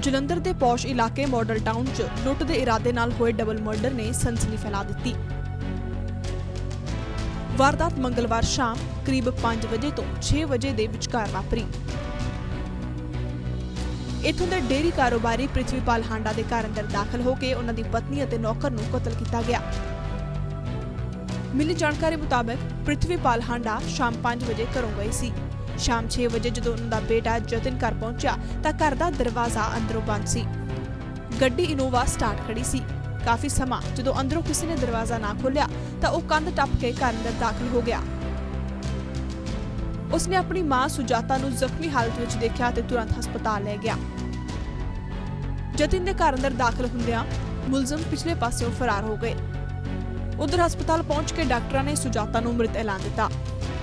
ਜਲੰਧਰ ਦੇ ਪੌਸ਼ ਇਲਾਕੇ model town 'ਚ ਲੁੱਟ ਦੇ ਇਰਾਦੇ ਨਾਲ ਹੋਏ ਡਬਲ ਮਰਡਰ ਨੇ ਸਨਸਨੀ ਫੈਲਾ ਦਿੱਤੀ। ਵਾਰਦਾਤ ਮੰਗਲਵਾਰ ਸ਼ਾਮ ਕਰੀਬ 5 ਵਜੇ ਤੋਂ 6 ਵਜੇ ਦੇ ਵਿਚਕਾਰ ਵਾਪਰੀ। ਇਥੋਂ ਦੇ ਡੇਰੀ ਕਾਰੋਬਾਰੀ ਪ੍ਰਿਥਵੀਪਾਲ ਹਾਂਡਾ ਦੇ ਘਰ ਅੰਦਰ ਦਾਖਲ ਹੋ ਕੇ ਉਹਨਾਂ ਦੀ ਪਤਨੀ ਅਤੇ ਨੌਕਰ ਨੂੰ ਕਤਲ ਕੀਤਾ ਗਿਆ। ਮਿਲੀ ਜਾਣਕਾਰੀ ਮੁਤਾਬਕ ਪ੍ਰਿਥਵੀਪਾਲ ਹਾਂਡਾ ਸ਼ਾਮ 5 ਵਜੇ ਘਰੋਂ ਗਏ ਸੀ। ਸ਼ਾਮ 6 ਵਜੇ ਜਦੋਂ ਉਹਨਾਂ ਦਾ ਬੇਟਾ ਜਤਨ ਘਰ ਪਹੁੰਚਿਆ ਤਾਂ ਘਰ ਦਾ ਦਰਵਾਜ਼ਾ ਅੰਦਰੋਂ ਬੰਦ ਸੀ। ਗੱਡੀ ਇਨੋਵਾ ਸਟਾਰਟ ਖੜੀ ਸੀ। ਕਾਫੀ ਸਮਾਂ ਜਦੋਂ ਅੰਦਰੋਂ ਕਿਸੇ ਨੇ ਦਰਵਾਜ਼ਾ ਨਾ ਖੋਲ੍ਹਿਆ ਤਾਂ ਉਹ ਕੰਧ ਟੱਪ ਕੇ ਘਰ ਅੰਦਰ ਦਾਖਲ ਹੋ ਗਿਆ। ਉਸਨੇ ਆਪਣੀ ਮਾਂ ਸੁਜਾਤਾ ਨੂੰ ਜ਼ਖਮੀ ਹਾਲਤ ਵਿੱਚ ਦੇਖਿਆ ਤੇ ਤੁਰੰਤ ਹਸਪਤਾਲ ਲੈ ਗਿਆ। ਜਤਿਨ ਦੇ ਘਰ ਅੰਦਰ ਦਾਖਲ ਹੁੰਦਿਆਂ ਮੁਲਜ਼ਮ ਪਿਛਲੇ ਪਾਸਿਓਂ ਫਰਾਰ ਹੋ ਗਏ। ਉਧਰ ਹਸਪਤਾਲ ਪਹੁੰਚ ਕੇ ਡਾਕਟਰਾਂ ਨੇ ਸੁਜਾਤਾ ਨੂੰ ਮ੍ਰਿਤ ਐਲਾਨ ਦਿੱਤਾ।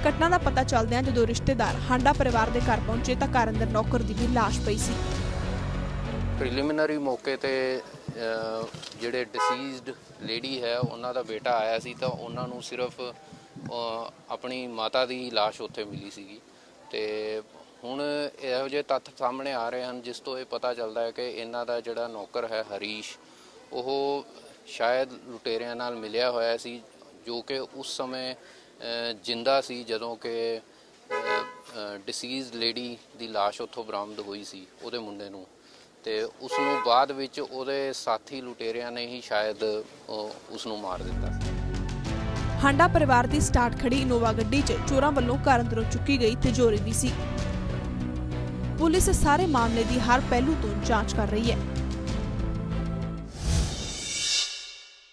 ਘਟਨਾ ਦਾ ਪਤਾ ਚੱਲਦਿਆਂ ਜਦੋਂ ਰਿਸ਼ਤੇਦਾਰ ਹਾਂਡਾ ਪਰਿਵਾਰ ਦੇ ਘਰ ਪਹੁੰਚੇ ਤਾਂ ਘਰ ਅੰਦਰ ਨੌਕਰ ਦੀ ਵੀ ਲਾਸ਼ ਪਈ ਸੀ। ਪ੍ਰੀਲਿਮਿਨਰੀ ਮੌਕੇ ਤੇ ਜਿਹੜੇ ਡਿਸੀਜ਼ਡ ਲੇਡੀ ਹੈ, ਉਹਨਾਂ ਦਾ ਬੇਟਾ ਆਇਆ ਸੀ ਤਾਂ ਉਹਨਾਂ ਨੂੰ ਸਿਰਫ ਆਪਣੀ ਮਾਤਾ ਦੀ ਲਾਸ਼ ਉੱਥੇ ਮਿਲੀ ਸੀਗੀ। ਤੇ ਹੁਣ ਇਹੋ ਜਿਹੇ ਤੱਥ ਸਾਹਮਣੇ ਆ ਰਹੇ ਹਨ, ਜਿਸ ਤੋਂ ਇਹ ਪਤਾ ਚੱਲਦਾ ਹੈ ਕਿ ਇਹਨਾਂ ਦਾ ਜਿਹੜਾ ਨੌਕਰ ਹੈ ਹਰੀਸ਼, ਉਹ ਸ਼ਾਇਦ ਲੁਟੇਰਿਆਂ ਨਾਲ ਮਿਲਿਆ ਹੋਇਆ ਸੀ, ਜੋ ਕਿ ਉਸ ਸਮੇਂ ਜਿੰਦਾ ਸੀ ਜਦੋਂ ਕਿ ਡਿਸੀਜ਼ਡ ਲੇਡੀ ਦੀ ਲਾਸ਼ ਉੱਥੋਂ ਬਰਾਮਦ ਹੋਈ ਸੀ ਉਹਦੇ ਮੁੰਡੇ ਨੂੰ। ਤੇ ਉਸ ਨੂੰ ਬਾਅਦ ਵਿੱਚ ਉਹਦੇ ਸਾਥੀ ਲੁਟੇਰਿਆਂ ਨੇ ਹੀ ਸ਼ਾਇਦ ਉਸ ਨੂੰ ਮਾਰ ਦਿੱਤਾ ਹਾਂਡਾ ਪਰਿਵਾਰ ਦੀ ਸਟਾਰਟ ਖੜੀ ਇਨੋਵਾ ਗੱਡੀ 'ਚ ਚੋਰਾਂ ਵੱਲੋਂ ਘਰ ਅੰਦਰੋਂ ਚੁੱਕੀ ਗਈ ਤਿਜੋਰੀ ਵੀ ਸੀ। ਪੁਲਿਸ ਸਾਰੇ ਮਾਮਲੇ ਦੀ ਹਰ ਪਹਿਲੂ ਤੋਂ ਜਾਂਚ ਕਰ ਰਹੀ ਹੈ।